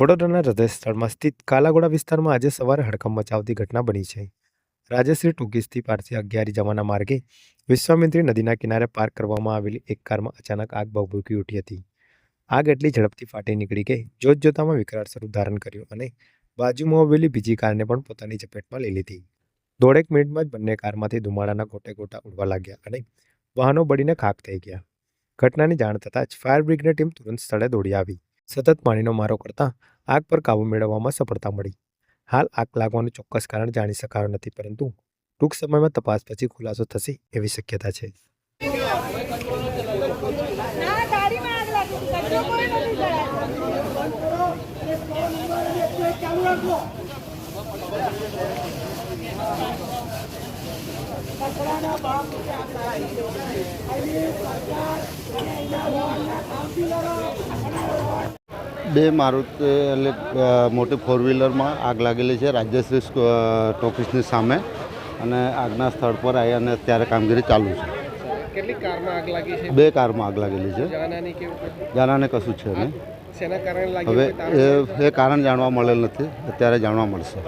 વડોદરાના હૃદય સ્થળમાં સ્થિત કાલાગોડા વિસ્તારમાં આજે સવારે હડકંપ મચાવતી ઘટના બની છે. રાજશ્રી ટુકીસથી પારસી અગિયારી જવાના માર્ગે વિશ્વામિત્રી નદીના કિનારે પાર્ક કરવામાં આવેલી એક કારમાં અચાનક આગ ભભૂકી ઉઠી હતી. આગ એટલી ઝડપથી ફાટી નીકળી કે જોત જોતામાં વિકરાળ સ્વરૂપ ધારણ કર્યું અને બાજુમાં આવેલી બીજી કારને પણ પોતાની ઝપેટમાં લઈ લીધી. દોઢેક મિનિટમાં જ બંને કારમાંથી ધુમાડાના ગોટે ગોટા ઉડવા લાગ્યા અને વાહનો બળીને ખાક થઈ ગયા. ઘટનાની જાણ થતાં જ ફાયર બ્રિગેડની ટીમ તુરંત સ્થળે દોડી આવી. સતત પાણીનો મારો કરતાં આગ પર કાબૂ મેળવવામાં સફળતા મળી. હાલ આગ લાગવાનું ચોક્કસ કારણ જાણી શકાયું નથી, પરંતુ ટૂંક સમયમાં તપાસ પછી ખુલાસો થશે એવી શક્યતા છે. ના, ગાડીમાં બે મારુતિ એટલે મોટી ફોર વ્હીલરમાં આગ લાગેલી છે રાજ્યશ્રી ટોફિસની ટોકીસની સામે. અને આગના સ્થળ પર આવી અને અત્યારે કામગીરી ચાલુ છે. બે કારમાં આગ લાગેલી છે. જાનાની કશું? છે નહીં. હવે એ કારણ જાણવા મળેલ નથી. અત્યારે જાણવા મળશે.